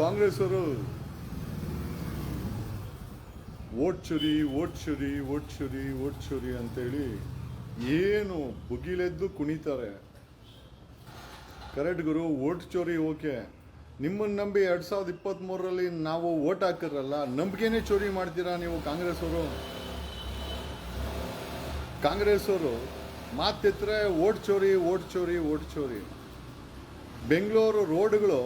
ಕಾಂಗ್ರೆಸ್ ಅವರು ಓಟ್ ಚುರಿ ಓಟ್ ಚುರಿ ಓಟ್ ಚುರಿ ಓಟ್ ಚುರಿ ಅಂತೇಳಿ ಏನು ಬುಗಿಲೆದ್ದು ಕುಣಿತಾರೆ. ಕರೆಕ್ಟ್ ಗುರು ಓಟ್ ಚೋರಿ ಓಕೆ. ನಿಮ್ಮನ್ನ ನಂಬಿ ಎರಡು ಸಾವಿರದ ಇಪ್ಪತ್ತ್ ಮೂರರಲ್ಲಿ ನಾವು ಓಟ್ ಹಾಕಿರಲ್ಲ, ನಂಬಿಕೆನೇ ಚೋರಿ ಮಾಡ್ತೀರಾ ನೀವು ಕಾಂಗ್ರೆಸ್ ಅವರು ಕಾಂಗ್ರೆಸ್ ಅವರು ಮಾತಿತ್ತರೆ ಓಟ್ ಚೋರಿ ಓಟ್ ಚೋರಿ ಓಟ್ ಚೋರಿ. ಬೆಂಗಳೂರು ರೋಡ್ಗಳು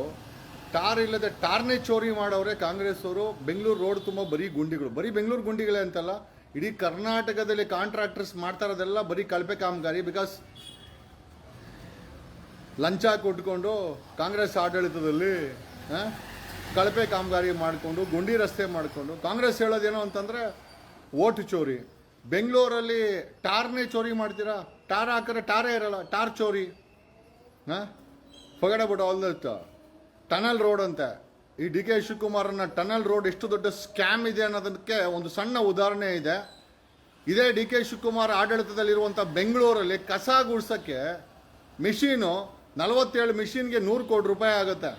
ಟಾರ್ ಇಲ್ಲದೆ ಟಾರ್ನೇ ಚೋರಿ ಮಾಡೋರೆ ಕಾಂಗ್ರೆಸ್ ಅವರು ಬೆಂಗಳೂರು ರೋಡ್ ತುಂಬ ಬರೀ ಗುಂಡಿಗಳು. ಬರೀ ಬೆಂಗಳೂರು ಗುಂಡಿಗಳೇ ಅಂತಲ್ಲ. ಇಡೀ ಕರ್ನಾಟಕದಲ್ಲಿ ಕಾಂಟ್ರಾಕ್ಟರ್ಸ್ ಮಾಡ್ತಾ ಇರೋದೆಲ್ಲ ಬರೀ ಕಳಪೆ ಕಾಮಗಾರಿ. ಬಿಕಾಸ್ ಲಂಚ ಕೊಟ್ಕೊಂಡು ಕಾಂಗ್ರೆಸ್ ಆಡಳಿತದಲ್ಲಿ ಕಳಪೆ ಕಾಮಗಾರಿ ಮಾಡಿಕೊಂಡು, ಗುಂಡಿ ರಸ್ತೆ ಮಾಡಿಕೊಂಡು. ಕಾಂಗ್ರೆಸ್ ಹೇಳೋದೇನು ಅಂತಂದರೆ ಓಟ್ ಚೋರಿ. ಬೆಂಗಳೂರಲ್ಲಿ ಟಾರ್ನೇ ಚೋರಿ ಮಾಡ್ತೀರಾ? ಟಾರ್ ಹಾಕಿದ್ರೆ ಟಾರೇ ಇರಲ್ಲ. ಟಾರ್ ಚೋರಿ. ಹಾಂ? ಫಗಡ ಬಿಟ್ಟು ಆಲ್ ದಟ್ ಟನಲ್ ರೋಡ್ ಅಂತೆ. ಈ ಡಿ ಕೆ ಶಿವಕುಮಾರನ ಟನಲ್ ರೋಡ್ ಎಷ್ಟು ದೊಡ್ಡ ಸ್ಕ್ಯಾಮ್ ಇದೆ ಅನ್ನೋದಕ್ಕೆ ಒಂದು ಸಣ್ಣ ಉದಾಹರಣೆ ಇದೆ. ಇದೇ ಡಿ ಕೆ ಶಿವಕುಮಾರ್ ಆಡಳಿತದಲ್ಲಿರುವಂಥ ಬೆಂಗಳೂರಲ್ಲಿ ಕಸ ಗುಡ್ಸೋಕ್ಕೆ ಮಿಷಿನು ನಲವತ್ತೇಳು ಮಿಷಿನ್ಗೆ ನೂರು ಕೋಟಿ ರೂಪಾಯಿ ಆಗುತ್ತೆ.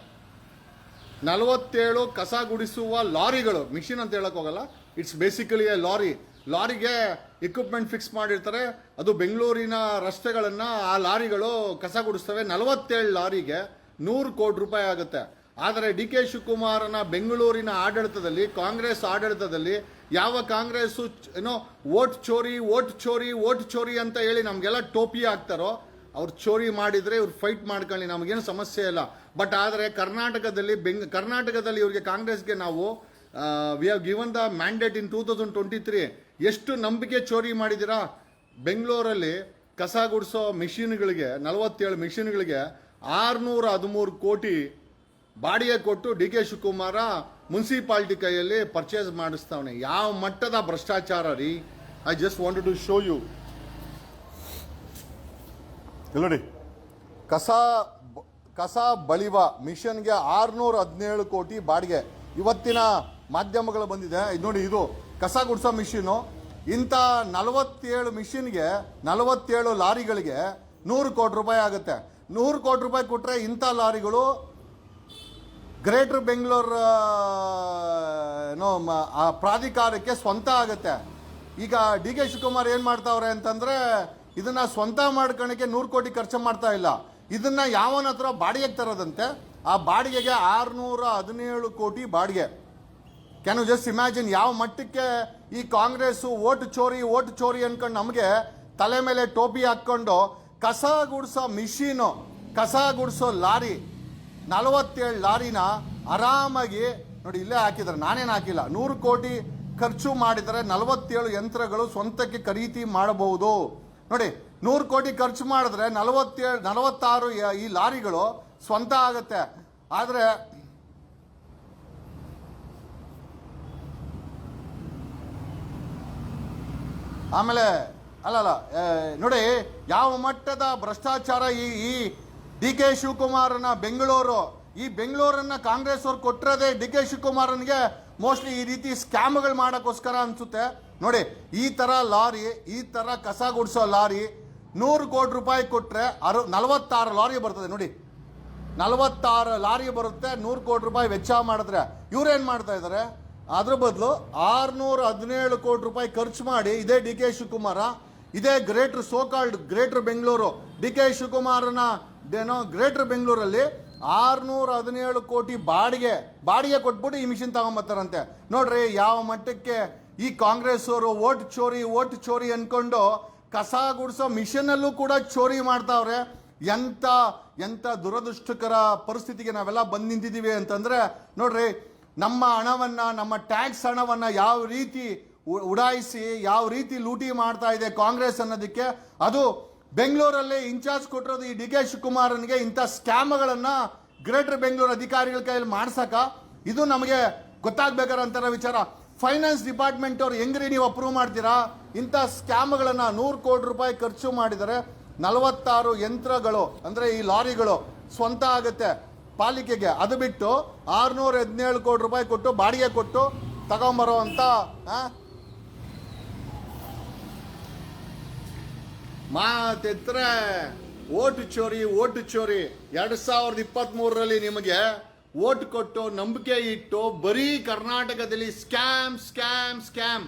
ನಲವತ್ತೇಳು ಕಸ ಗುಡಿಸುವ ಲಾರಿಗಳು, ಮಿಷಿನ್ ಅಂತ ಹೇಳೋಕ್ಕೋಗಲ್ಲ ಇಟ್ಸ್ ಬೇಸಿಕಲಿ ಎ ಲಾರಿ. ಲಾರಿಗೆ ಇಕ್ವಿಪ್ಮೆಂಟ್ ಫಿಕ್ಸ್ ಮಾಡಿರ್ತಾರೆ. ಅದು ಬೆಂಗಳೂರಿನ ರಸ್ತೆಗಳನ್ನು ಆ ಲಾರಿಗಳು ಕಸ ಗುಡಿಸ್ತವೆ. ನಲವತ್ತೇಳು ಲಾರಿಗೆ ನೂರು ಕೋಟಿ ರೂಪಾಯಿ ಆಗುತ್ತೆ. ಆದರೆ ಡಿ ಕೆ ಶಿವಕುಮಾರನ ಬೆಂಗಳೂರಿನ ಆಡಳಿತದಲ್ಲಿ, ಕಾಂಗ್ರೆಸ್ ಆಡಳಿತದಲ್ಲಿ ಯಾವ ಕಾಂಗ್ರೆಸ್ಸು ಏನೋ ಓಟ್ ಚೋರಿ ಓಟ್ ಚೋರಿ ಓಟ್ ಚೋರಿ ಅಂತ ಹೇಳಿ ನಮಗೆಲ್ಲ ಟೋಪಿ ಹಾಕ್ತಾರೋ, ಅವ್ರು ಚೋರಿ ಮಾಡಿದರೆ ಇವ್ರು ಫೈಟ್ ಮಾಡ್ಕೊಳ್ಳಿ, ನಮಗೇನು ಸಮಸ್ಯೆ ಇಲ್ಲ. ಬಟ್ ಆದರೆ ಕರ್ನಾಟಕದಲ್ಲಿ ಬೆಂಗ್, ಕರ್ನಾಟಕದಲ್ಲಿ ಇವ್ರಿಗೆ ಕಾಂಗ್ರೆಸ್ಗೆ ನಾವು we have given the mandate in two thousand twenty three ಎಷ್ಟು ನಂಬಿಕೆ ಚೋರಿ ಮಾಡಿದ್ದೀರಾ? ಬೆಂಗಳೂರಲ್ಲಿ ಕಸ ಗುಡಿಸೋ ಮಿಷಿನ್ಗಳಿಗೆ, ನಲವತ್ತೇಳು ಮಿಷಿನ್ಗಳಿಗೆ ಆರುನೂರ ಹದಿಮೂರು ಕೋಟಿ ಬಾಡಿಗೆ ಕೊಟ್ಟು ಡಿ ಕೆ ಶಿವಕುಮಾರ ಮುನ್ಸಿಪಾಲ್ಟಿ ಕೈಯಲ್ಲಿ ಪರ್ಚೇಸ್ ಮಾಡಿಸ್ತಾವನೆ. ಯಾವ ಮಟ್ಟದ ಭ್ರಷ್ಟಾಚಾರ ರೀ? I just want to show you ನೋಡಿ. ಕಸ ಕಸ ಬಳಿವ ಮಿಷನ್ಗೆ ಆರುನೂರ ಹದಿನೇಳು ಕೋಟಿ ಬಾಡಿಗೆ. ಇವತ್ತಿನ ಮಾಧ್ಯಮಗಳು ಬಂದಿದೆ. ಇದು ನೋಡಿ, ಇದು ಕಸ ಗುಡಿಸೋ ಮಿಷಿನು ಇಂಥ ನಲವತ್ತೇಳು ಮಿಷಿನ್ಗೆ ನಲವತ್ತೇಳು ಲಾರಿಗಳಿಗೆ ನೂರು ಕೋಟಿ ರೂಪಾಯಿ ಆಗುತ್ತೆ. ನೂರು ಕೋಟಿ ರೂಪಾಯಿ ಕೊಟ್ಟರೆ ಇಂಥ ಲಾರಿಗಳು ಗ್ರೇಟರ್ ಬೆಂಗಳೂರು ಏನೋ ಆ ಪ್ರಾಧಿಕಾರಕ್ಕೆ ಸ್ವಂತ ಆಗುತ್ತೆ. ಈಗ ಡಿ ಕೆ ಶಿವಕುಮಾರ್ ಏನು ಮಾಡ್ತಾವ್ರೆ ಅಂತಂದರೆ ಇದನ್ನು ಸ್ವಂತ ಮಾಡ್ಕೊಳಕ್ಕೆ ನೂರು ಕೋಟಿ ಖರ್ಚು ಮಾಡ್ತಾ ಇಲ್ಲ. ಇದನ್ನು ಯಾವನ ಹತ್ರ ಬಾಡಿಗೆಗೆ ತರೋದಂತೆ, ಆ ಬಾಡಿಗೆಗೆ ಆರುನೂರ ಹದಿನೇಳು ಕೋಟಿ ಬಾಡಿಗೆ. ಕ್ಯಾನ್ ಯು ಜಸ್ಟ್ ಇಮ್ಯಾಜಿನ್ ಯಾವ ಮಟ್ಟಕ್ಕೆ ಈ ಕಾಂಗ್ರೆಸ್ಸು ಓಟ್ ಚೋರಿ ಓಟ್ ಚೋರಿ ಅಂದ್ಕೊಂಡು ನಮಗೆ ತಲೆ ಮೇಲೆ ಟೋಪಿ ಹಾಕ್ಕೊಂಡು ಕಸ ಗುಡಿಸೋ ಮಿಷಿನು, ಕಸ ಗುಡಿಸೋ ಲಾರಿ, ನಲವತ್ತೇಳು ಲಾರಿನ ಆರಾಮಾಗಿ ನೋಡಿ ಇಲ್ಲೇ ಹಾಕಿದ್ದಾರೆ, ನಾನೇನು ಹಾಕಿಲ್ಲ. ನೂರು ಕೋಟಿ ಖರ್ಚು ಮಾಡಿದರೆ ನಲವತ್ತೇಳು ಯಂತ್ರಗಳು ಸ್ವಂತಕ್ಕೆ ಖರೀದಿ ಮಾಡಬಹುದು. ನೋಡಿ, ನೂರು ಕೋಟಿ ಖರ್ಚು ಮಾಡಿದ್ರೆ ನಲವತ್ತೇಳು, ನಲವತ್ತಾರು ಈ ಲಾರಿಗಳು ಸ್ವಂತ ಆಗುತ್ತೆ. ಆದರೆ ಆಮೇಲೆ ಅಲ್ಲಲ್ಲ ನೋಡಿ, ಯಾವ ಮಟ್ಟದ ಭ್ರಷ್ಟಾಚಾರ ಈ ಈ ಡಿ ಕೆ ಶಿವಕುಮಾರನ ಬೆಂಗಳೂರು, ಈ ಬೆಂಗಳೂರನ್ನ ಕಾಂಗ್ರೆಸ್ ಅವ್ರು ಕೊಟ್ಟಿರೋದೇ ಡಿ ಕೆ ಶಿವಕುಮಾರನಿಗೆ ಮೋಸ್ಟ್ಲಿ ಈ ರೀತಿ ಸ್ಕ್ಯಾಮ್ಗಳು ಮಾಡೋಕ್ಕೋಸ್ಕರ ಅನ್ಸುತ್ತೆ. ನೋಡಿ, ಈ ತರ ಲಾರಿ, ಈ ತರ ಕಸ ಗುಡಿಸೋ ಲಾರಿ ನೂರು ಕೋಟಿ ರೂಪಾಯಿ ಕೊಟ್ಟರೆ ಅರು, ನಲವತ್ತಾರು ಲಾರಿ ಬರ್ತದೆ, ನೋಡಿ. ನಲವತ್ತಾರು ಲಾರಿ ಬರುತ್ತೆ, ನೂರು ಕೋಟಿ ರೂಪಾಯಿ ವೆಚ್ಚ ಮಾಡಿದ್ರೆ. ಇವ್ರೇನ್ ಮಾಡ್ತಾ ಇದ್ದಾರೆ ಅದ್ರ ಬದಲು ಆರ್ನೂರ ಹದಿನೇಳು ಕೋಟಿ ರೂಪಾಯಿ ಖರ್ಚು ಮಾಡಿ ಇದೇ ಡಿ ಕೆ ಶಿವಕುಮಾರ ಇದೇ greater so called, greater Bengaluru. D K ಶಿವಕುಮಾರನ ಏನೋ ಗ್ರೇಟರ್ ಬೆಂಗಳೂರಲ್ಲಿ ಆರುನೂರ ಹದಿನೇಳು ಕೋಟಿ ಬಾಡಿಗೆ ಬಾಡಿಗೆ ಕೊಟ್ಬಿಟ್ಟು ಈ ಮಿಷಿನ್ ತಗೊಂಬತ್ತಾರಂತೆ. ನೋಡ್ರಿ ಯಾವ ಮಟ್ಟಕ್ಕೆ ಈ ಕಾಂಗ್ರೆಸ್ ಅವರು ಓಟ್ ಚೋರಿ ಓಟ್ ಚೋರಿ ಅಂದ್ಕೊಂಡು ಕಸ ಗುಡಿಸೋ ಮಿಷನಲ್ಲೂ ಕೂಡ ಚೋರಿ ಮಾಡ್ತಾವ್ರೆ. ಎಂತ ಎಂತ ದುರದೃಷ್ಟಕರ ಪರಿಸ್ಥಿತಿಗೆ ನಾವೆಲ್ಲ ಬಂದು ನಿಂತಿದ್ದೀವಿ ಅಂತಂದ್ರೆ, ನೋಡ್ರಿ, ನಮ್ಮ ಹಣವನ್ನ, ನಮ್ಮ ಟ್ಯಾಕ್ಸ್ ಹಣವನ್ನ ಯಾವ ರೀತಿ ಉಡಾಯಿಸಿ ಯಾವ ರೀತಿ ಲೂಟಿ ಮಾಡ್ತಾ ಇದೆ ಕಾಂಗ್ರೆಸ್ ಅನ್ನೋದಕ್ಕೆ, ಅದು ಬೆಂಗಳೂರಲ್ಲಿ ಇನ್ಚಾರ್ಜ್ ಕೊಟ್ಟಿರೋದು ಈ ಡಿ ಕೆ ಶಿವಕುಮಾರನಿಗೆ ಇಂಥ ಸ್ಕ್ಯಾಮ್ಗಳನ್ನ ಗ್ರೇಟರ್ ಬೆಂಗಳೂರು ಅಧಿಕಾರಿಗಳ ಕೈಯಲ್ಲಿ ಮಾಡ್ಸಕ ಇದು ನಮಗೆ ಗೊತ್ತಾಗಬೇಕಾರಂತ ವಿಚಾರ. ಫೈನಾನ್ಸ್ ಡಿಪಾರ್ಟ್ಮೆಂಟ್ ಅವ್ರು ಹೆಂಗ್ರಿ ನೀವು ಅಪ್ರೂವ್ ಮಾಡ್ತೀರಾ? ಇಂಥ ಸ್ಕ್ಯಾಮ್ಗಳನ್ನ ನೂರು ಕೋಟಿ ರೂಪಾಯಿ ಖರ್ಚು ಮಾಡಿದರೆ ನಲವತ್ತಾರು ಯಂತ್ರಗಳು, ಅಂದ್ರೆ ಈ ಲಾರಿಗಳು ಸ್ವಂತ ಆಗುತ್ತೆ ಪಾಲಿಕೆಗೆ. ಅದು ಬಿಟ್ಟು ಆರ್ನೂರ ಹದಿನೇಳು ಕೋಟಿ ರೂಪಾಯಿ ಕೊಟ್ಟು ಬಾಡಿಗೆ ಕೊಟ್ಟು ತಗೊಂಬರೋ ಅಂತ ಮಾತೆತ್ರೆ, ಓಟು ಚೋರಿ ಓಟು ಚೋರಿ. ಎರಡು ಸಾವಿರದ ಇಪ್ಪತ್ತ್ ಮೂರರಲ್ಲಿ ನಿಮಗೆ ಓಟ್ ಕೊಟ್ಟು ನಂಬಿಕೆ ಇಟ್ಟು ಬರೀ ಕರ್ನಾಟಕದಲ್ಲಿ ಸ್ಕ್ಯಾಮ್ ಸ್ಕ್ಯಾಮ್ ಸ್ಕ್ಯಾಮ್.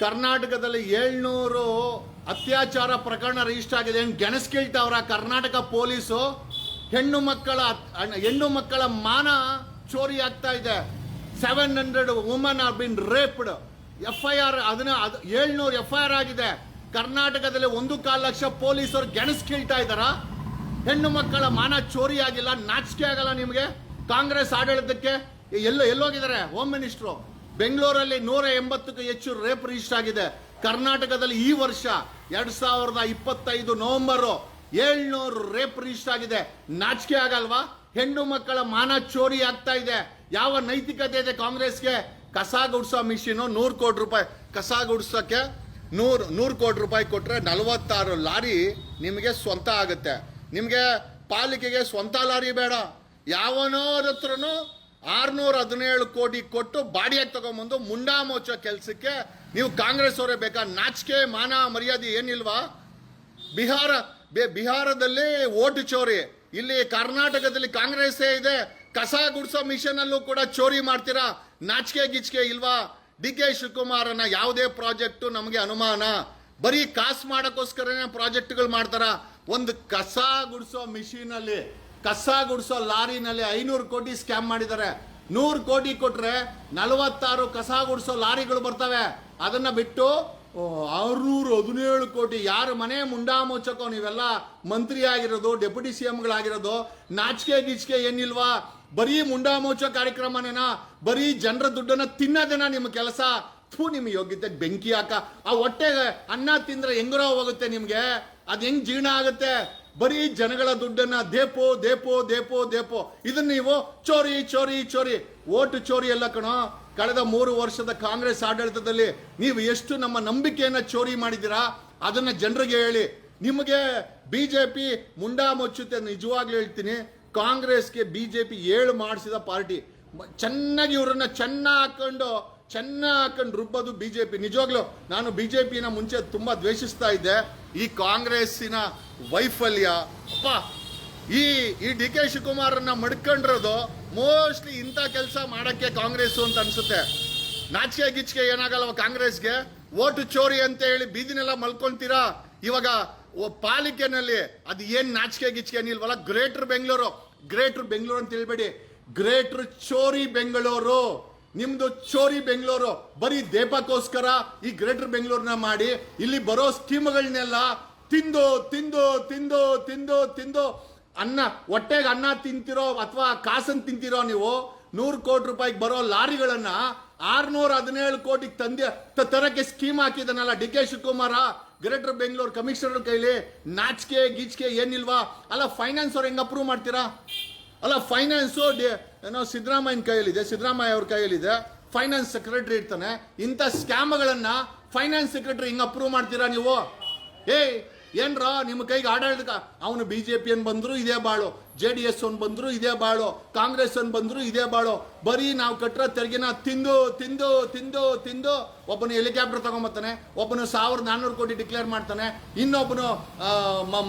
ಕರ್ನಾಟಕದಲ್ಲಿ ಏಳ್ನೂರು ಅತ್ಯಾಚಾರ ಪ್ರಕರಣ ರಿಜಿಸ್ಟರ್ ಆಗಿದೆ. ಏನು ಗೆಣಸ್ಕೇಳ್ತಾವ್ರ ಕರ್ನಾಟಕ ಪೊಲೀಸು? ಹೆಣ್ಣು ಮಕ್ಕಳ ಹೆಣ್ಣು ಮಕ್ಕಳ ಮಾನ ಚೋರಿ ಆಗ್ತಾ ಇದೆ. Seven hundred woman are been raped F I R ಅದನ್ನ, ಅದು ಏಳ್ನೂರು ಎಫ್ ಐ ಆರ್ ಆಗಿದೆ. ಕರ್ನಾಟಕದಲ್ಲಿ ಒಂದು ಕಾಲು ಲಕ್ಷ ಪೊಲೀಸರು ಗೆಣಸ್ ಕೇಳ್ತಾ ಇದ್ದಾರಾ? ಹೆಣ್ಣು ಮಕ್ಕಳ ಮಾನ ಚೋರಿ ಆಗಿಲ್ಲ, ನಾಚಿಕೆ ಆಗಲ್ಲ ನಿಮಗೆ? ಕಾಂಗ್ರೆಸ್ ಆಡಳಿತಕ್ಕೆ ಎಲ್ಲೋ ಎಲ್ಲೋಗಿದ್ದಾರೆ ಹೋಮ್ ಮಿನಿಸ್ಟ್ರು ಬೆಂಗಳೂರಲ್ಲಿ ನೂರ ಎಂಬತ್ತಕ್ಕೂ ಹೆಚ್ಚು ರೇಪ್ ರಿಜಿಸ್ಟರ್ ಆಗಿದೆ. ಕರ್ನಾಟಕದಲ್ಲಿ ಈ ವರ್ಷ ಎರಡ್ ಸಾವಿರದ ಇಪ್ಪತ್ತೈದು ನವೆಂಬರ್ ಏಳ್ನೂರು ರೇಪ್ ರಿಜಿಸ್ಟರ್ ಆಗಿದೆ. ನಾಚಿಕೆ ಆಗಲ್ವಾ? ಹೆಣ್ಣು ಮಕ್ಕಳ ಮಾನ ಚೋರಿ ಆಗ್ತಾ ಇದೆ. ಯಾವ ನೈತಿಕತೆ ಇದೆ ಕಾಂಗ್ರೆಸ್ಗೆ? ಕಸ ಗುಡ್ಸೋ ಮಿಷಿನು ನೂರು ಕೋಟಿ ರೂಪಾಯಿ. ಕಸ ಗುಡ್ಸೋಕ್ಕೆ ನೂರು ನೂರು ಕೋಟಿ ರೂಪಾಯಿ ಕೊಟ್ಟರೆ ನಲವತ್ತಾರು ಲಾರಿ ನಿಮಗೆ ಸ್ವಂತ ಆಗುತ್ತೆ. ನಿಮಗೆ ಪಾಲಿಕೆಗೆ ಸ್ವಂತ ಲಾರಿ ಬೇಡ. ಯಾವನೋರ ಆರುನೂರ ಹದಿನೇಳು ಕೋಟಿ ಕೊಟ್ಟು ಬಾಡಿಯಾಗಿ ತಗೊಂಬಂದು ಮುಂಡಾ ಮೋಚೋ ಕೆಲಸಕ್ಕೆ ನೀವು ಕಾಂಗ್ರೆಸ್ ಅವರೇ ಬೇಕಾ? ನಾಚಿಕೆ, ಮಾನ, ಮರ್ಯಾದೆ ಏನಿಲ್ವಾ? ಬಿಹಾರ, ಬೆ- ಬಿಹಾರದಲ್ಲಿ ಓಟು ಚೋರಿ. ಇಲ್ಲಿ ಕರ್ನಾಟಕದಲ್ಲಿ ಕಾಂಗ್ರೆಸ್ಸೇ ಇದೆ. ಕಸ ಗುಡ್ಸೋ ಮಿಷನ್ ಅಲ್ಲೂ ಕೂಡ ಚೋರಿ ಮಾಡ್ತೀರಾ? ನಾಚಿಕೆ, ಗಿಚಿಕೆ ಇಲ್ವಾ? ಡಿ ಕೆ ಶಿವಕುಮಾರನ ಯಾವುದೇ ಪ್ರಾಜೆಕ್ಟು ನಮಗೆ ಅನುಮಾನ, ಬರೀ ಕಾಸು ಮಾಡೋಕ್ಕೋಸ್ಕರನೇ ಪ್ರಾಜೆಕ್ಟ್ಗಳು ಮಾಡ್ತಾರ? ಒಂದು ಕಸ ಗುಡಿಸೋ ಮಿಷಿನಲ್ಲಿ, ಕಸ ಗುಡಿಸೋ ಲಾರಿನಲ್ಲಿ ಐನೂರು ಕೋಟಿ ಸ್ಕ್ಯಾಮ್ ಮಾಡಿದ್ದಾರೆ. ನೂರು ಕೋಟಿ ಕೊಟ್ಟರೆ ನಲವತ್ತಾರು ಕಸ ಗುಡಿಸೋ ಲಾರಿಗಳು ಬರ್ತವೆ. ಅದನ್ನು ಬಿಟ್ಟು ಆರುನೂರು ಹದಿನೇಳು ಕೋಟಿ, ಯಾರು ಮನೆ ಮುಂಡಾ ಮುಚ್ಚಕೋ ನೀವೆಲ್ಲ ಮಂತ್ರಿ ಆಗಿರೋದು ಡೆಪ್ಯೂಟಿ ಸಿ ಎಂಗಳಾಗಿರೋದು ನಾಚಿಕೆ ಗೀಚಿಕೆ ಏನಿಲ್ವಾ? ಬರೀ ಮುಂಡಾಮೋಚೋ ಕಾರ್ಯಕ್ರಮನ ಬರೀ ಜನರ ದುಡ್ಡನ್ನ ತಿನ್ನೋದೇನ ನಿಮ್ಮ ಕೆಲಸ? ಥೂ, ನಿಮ್ಮ ಯೋಗ್ಯತೆ ಬೆಂಕಿ ಹಾಕ. ಆ ಹೊಟ್ಟೆಗೆ ಅನ್ನ ತಿಂದ್ರೆ ಹೆಂಗರೋ ಹೋಗುತ್ತೆ ನಿಮ್ಗೆ? ಅದ್ ಹೆಂಗ್ ಜೀರ್ಣ ಆಗುತ್ತೆ? ಬರೀ ಜನಗಳ ದುಡ್ಡನ್ನ ದೇಪೋ ದೇಪೋ ದೇಪೋ ದೇಪೋ. ಇದನ್ನ ನೀವು ಚೋರಿ ಚೋರಿ ಚೋರಿ. ಓಟು ಚೋರಿ ಎಲ್ಲ ಕಣೋ. ಕಳೆದ ಮೂರು ವರ್ಷದ ಕಾಂಗ್ರೆಸ್ ಆಡಳಿತದಲ್ಲಿ ನೀವು ಎಷ್ಟು ನಮ್ಮ ನಂಬಿಕೆಯನ್ನ ಚೋರಿ ಮಾಡಿದ್ದೀರಾ? ಅದನ್ನ ಜನರಿಗೆ ಹೇಳಿ. ನಿಮಗೆ ಬಿಜೆಪಿ ಮುಂಡಾ ಮುಚ್ಚುತ್ತೆ, ನಿಜವಾಗ್ಲೂ ಹೇಳ್ತೀನಿ. ಕಾಂಗ್ರೆಸ್ಗೆ ಬಿಜೆಪಿ ಏಳು ಮಾಡಿಸಿದ ಪಾರ್ಟಿ. ಚೆನ್ನಾಗಿ ಇವರನ್ನ ಚೆನ್ನ ಹಾಕೊಂಡು ಚೆನ್ನ ಹಾಕೊಂಡು ರುಬ್ಬೋದು ಬಿಜೆಪಿ. ನಿಜವಾಗ್ಲೂ ನಾನು ಬಿಜೆಪಿನ ಮುಂಚೆ ತುಂಬಾ ದ್ವೇಷಿಸ್ತಾ ಇದ್ದೆ. ಈ ಕಾಂಗ್ರೆಸ್ಸಿನ ವೈಫಲ್ಯ, ಅಪ್ಪ, ಈ ಈ ಡಿ ಕೆ ಶಿವಕುಮಾರನ್ನ ಮಡ್ಕೊಂಡಿರೋದು ಮೋಸ್ಟ್ಲಿ ಇಂಥ ಕೆಲಸ ಮಾಡೋಕ್ಕೆ ಕಾಂಗ್ರೆಸ್ ಅಂತ ಅನ್ಸುತ್ತೆ. ನಾಚಿಕೆ ಗಿಚ್ಕೆ ಏನಾಗಲ್ವ ಕಾಂಗ್ರೆಸ್ಗೆ? ಓಟು ಚೋರಿ ಅಂತ ಹೇಳಿ ಬೀದಿನೆಲ್ಲ ಮಲ್ಕೊಂತೀರಾ? ಇವಾಗ ಒ- ಪಾಲಿಕೆನಲ್ಲಿ ಅದು ಏನು ನಾಚಿಕೆ ಗಿಚಿಕೆ ನಿಲ್ವಲ್ಲ ಗ್ರೇಟರ್ ಬೆಂಗಳೂರು ಗ್ರೇಟರ್ ಬೆಂಗಳೂರು ಅಂತ ಹೇಳ್ಬೇಡಿ. ಗ್ರೇಟರ್ ಚೋರಿ ಬೆಂಗಳೂರು ನಿಮ್ದು ಚೋರಿ ಬೆಂಗಳೂರು ಬರೀ ದೇಪಕ್ಕೋಸ್ಕರ ಈ ಗ್ರೇಟರ್ ಬೆಂಗಳೂರನ್ನ ಮಾಡಿ ಇಲ್ಲಿ ಬರೋ ಸ್ಕೀಮ್ಗಳನ್ನೆಲ್ಲ ತಿಂದು ತಿಂದು ತಿಂದು ತಿಂದು ತಿಂದು ಅನ್ನ, ಹೊಟ್ಟೆಗೆ ಅನ್ನ ತಿಂತಿರೋ ಅಥವಾ ಕಾಸನ್ನು ತಿಂತಿರೋ ನೀವು ನೂರು ಕೋಟಿ ರೂಪಾಯಿಗೆ ಬರೋ ಲಾರಿಗಳನ್ನ ಆರ್ನೂರ ಹದಿನೇಳು ಕೋಟಿಗೆ ತಂದೆ ತರಕ್ಕೆ scheme ಹಾಕಿದನಲ್ಲ D K Shivakumar? Greater Bengaluru commissioner ಕೈಲಿ ನಾಚಿಕೆ, ಗೀಚಿಕೆ ಏನಿಲ್ವಾ? ಅಲ್ಲ ಫೈನಾನ್ಸ್ ಅವ್ರು ಹೆಂಗೆ ಅಪ್ರೂವ್ ಮಾಡ್ತೀರಾ? ಅಲ್ಲ ಫೈನಾನ್ಸು ಏನೋ ಸಿದ್ದರಾಮಯ್ಯನ ಕೈಯಲ್ಲಿದೆ, ಸಿದ್ದರಾಮಯ್ಯ ಅವ್ರ ಕೈಯಲ್ಲಿದೆ. ಫೈನಾನ್ಸ್ ಸೆಕ್ರೆಟರಿ ಇರ್ತಾನೆ. ಇಂಥ ಸ್ಕ್ಯಾಮ್ಗಳನ್ನು ಫೈನಾನ್ಸ್ ಸೆಕ್ರೆಟರಿ ಹಿಂಗೆ ಅಪ್ರೂವ್ ಮಾಡ್ತೀರಾ ನೀವು? ಏಯ್ ಏನ್ರ, ನಿಮ್ಮ ಕೈಗೆ ಆಡಳಿತ ಅವನು ಬಿ ಜೆ ಪಿ ಅನ್ ಬಂದ್ರು ಇದೇ ಬಾಳು ಜೆ ಡಿ ಎಸ್ ಅನ್ ಬಂದ್ರು ಇದೇ ಬಾಳು ಕಾಂಗ್ರೆಸ್ ಅನ್ ಬಂದ್ರು ಇದೇ ಬಾಳು. ಬರೀ ನಾವು ಕಟ್ಟಿರೋ ತೆರಿಗೆನ ತಿಂದು ತಿಂದು ತಿಂದು ತಿಂದು ಒಬ್ಬನು ಹೆಲಿಕಾಪ್ಟರ್ ತಗೊಂಬರ್ತಾನೆ ಒಬ್ಬನು ಸಾವಿರದ ನಾನ್ನೂರು ಕೋಟಿ ಡಿಕ್ಲೇರ್ ಮಾಡ್ತಾನೆ, ಇನ್ನೊಬ್ಬನು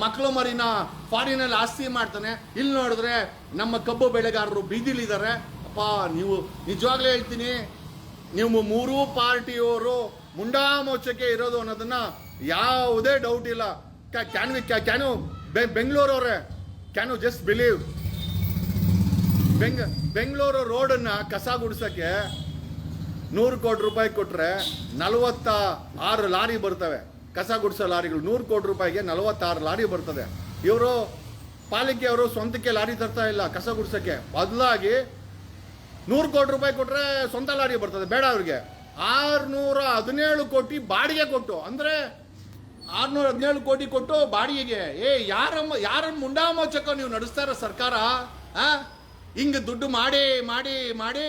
ಮಕ್ಕಳು ಮರಿನ ಫಾರಿನಲ್ಲಿ ಆಸ್ತಿ ಮಾಡ್ತಾನೆ. ಇಲ್ಲಿ ನೋಡಿದ್ರೆ ನಮ್ಮ ಕಬ್ಬು ಬೆಳೆಗಾರರು ಬೀದಿಲಿದ್ದಾರೆ ಅಪ್ಪ, ನೀವು ನಿಜವಾಗ್ಲೇ ಹೇಳ್ತೀನಿ ನೀವು ಮೂರೂ ಪಾರ್ಟಿಯವರು ಮುಂಡಾಮೋಚಕ್ಕೆ ಇರೋದು ಅನ್ನೋದನ್ನ ಯಾವುದೇ ಡೌಟ್ ಇಲ್ಲ. ಕ್ಯಾನ್ ವಿ ಕ್ಯಾನ್ ಯು ಬೆಂಗಳೂರವ್ರೆ ಕ್ಯಾನ್ ಯು ಜಸ್ಟ್ ಬಿಲೀವ್ ಬೆಂಗ ಬೆಂಗಳೂರು ರೋಡನ್ನು ಕಸ ಗುಡಿಸೋಕ್ಕೆ ನೂರು ಕೋಟಿ ರೂಪಾಯಿ ಕೊಟ್ಟರೆ ನಲವತ್ತ ಆರು ಲಾರಿ ಬರ್ತವೆ. ಕಸ ಗುಡಿಸೋ ಲಾರಿಗಳು ನೂರು ಕೋಟಿ ರೂಪಾಯಿಗೆ ನಲವತ್ತಾರು ಲಾರಿ ಬರ್ತದೆ. ಇವರು ಪಾಲಿಕೆಯವರು ಸ್ವಂತಕ್ಕೆ ಲಾರಿ ತರ್ತಾ ಇಲ್ಲ ಕಸ ಗುಡಿಸೋಕ್ಕೆ. ಬದಲಾಗಿ ನೂರು ಕೋಟಿ ರೂಪಾಯಿ ಕೊಟ್ಟರೆ ಸ್ವಂತ ಲಾರಿ ಬರ್ತದೆ, ಬೇಡ ಅವ್ರಿಗೆ. ಆರುನೂರ ಹದಿನೇಳು ಕೋಟಿ ಬಾಡಿಗೆ ಕೊಟ್ಟು, ಅಂದ್ರೆ ಆರ್ನೂರ ಹದಿನೇಳು ಕೋಟಿ ಕೊಟ್ಟು ಬಾಡಿಗೆಗೆ, ಏ, ಯಾರಮ್ಮ ಮುಂಡಾ ಮೋಚಕ ನೀವು ನಡೆಸ್ತಾರ ಸರ್ಕಾರ ಹಿಂಗೆ ದುಡ್ಡು ಮಾಡಿ ಮಾಡಿ ಮಾಡಿ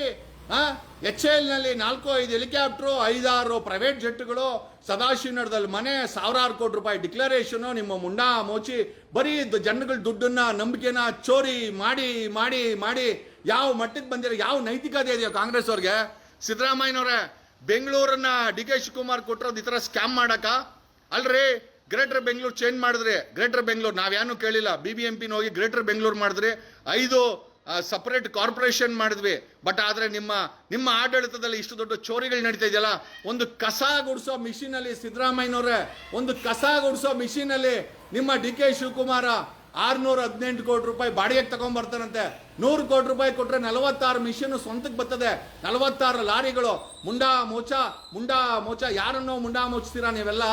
ಎಚ್ ಎಲ್ನಲ್ಲಿ ನಾಲ್ಕು, ಐದು ಹೆಲಿಕಾಪ್ಟರ್, ಐದಾರು ಪ್ರೈವೇಟ್ ಜೆಟ್ಗಳು, ಸದಾಶಿವನಗರದಲ್ಲಿ ಮನೆ, ಸಾವಿರಾರು ಕೋಟಿ ರೂಪಾಯಿ ಡಿಕ್ಲರೇಷನು, ನಿಮ್ಮ ಮುಂಡಾ ಮೋಚಿ ಬರೀ ಜನಗಳ ದುಡ್ಡನ್ನ, ನಂಬಿಕೆನ ಚೋರಿ ಮಾಡಿ ಮಾಡಿ ಮಾಡಿ, ಯಾವ ಮಟ್ಟಕ್ಕೆ ಬಂದಿರೋ, ಯಾವ ನೈತಿಕತೆ ಇದೆಯೋ ಕಾಂಗ್ರೆಸ್ ಅವ್ರಿಗೆ ಸಿದ್ದರಾಮಯ್ಯನವ್ರೆ, ಬೆಂಗಳೂರನ್ನ ಡಿ ಕೆ ಶಿವಕುಮಾರ್ ಕೊಟ್ಟಿರೋದು ಈ ಥರ ಸ್ಕ್ಯಾಮ್ ಮಾಡಕ ಅಲ್ರಿ ಗ್ರೇಟರ್ ಬೆಂಗಳೂರು ಚೇಂಜ್ ಮಾಡಿದ್ರೆ. ಗ್ರೇಟರ್ ಬೆಂಗಳೂರು ನಾವ್ಯಾನು ಕೇಳಿಲ್ಲ. ಬಿ ಬಿ ಎಂ ಪಿನ ಹೋಗಿ ಗ್ರೇಟರ್ ಬೆಂಗಳೂರು ಮಾಡಿದ್ರೆ. ಐದು ಸಪ್ರೇಟ್ ಕಾರ್ಪೊರೇಷನ್ ಮಾಡಿದ್ವಿ. ಬಟ್ ಆದರೆ ನಿಮ್ಮ ನಿಮ್ಮ ಆಡಳಿತದಲ್ಲಿ ಇಷ್ಟು ದೊಡ್ಡ ಚೋರಿಗಳು ನಡೀತಾ ಇದೆಯಲ್ಲ, ಒಂದು ಕಸ ಗುಡಿಸೋ ಮಿಷಿನಲ್ಲಿ ಸಿದ್ದರಾಮಯ್ಯನವ್ರೆ, ಒಂದು ಕಸ ಗುಡಿಸೋ ಮಿಷಿನಲ್ಲಿ ನಿಮ್ಮ ಡಿ ಕೆ ಶಿವಕುಮಾರ ಆರುನೂರ ಹದಿನೆಂಟು ಕೋಟಿ ರೂಪಾಯಿ ಬಾಡಿಗೆಗೆ ತಗೊಂಡ್ಬರ್ತಾರಂತೆ ನೂರು ಕೋಟಿ ರೂಪಾಯಿ ಕೊಟ್ಟರೆ ನಲವತ್ತಾರು ಮಿಷಿನ್ ಸ್ವಂತಕ್ಕೆ ಬರ್ತದೆ. ನಲವತ್ತಾರು ಲಾರಿಗಳು. ಮುಂಡಾ ಮೋಚ ಮುಂಡಾ ಮೋಚ, ಯಾರನ್ನೋ ಮುಂಡಾ ಮೋಚ್ತೀರಾ ನೀವೆಲ್ಲ?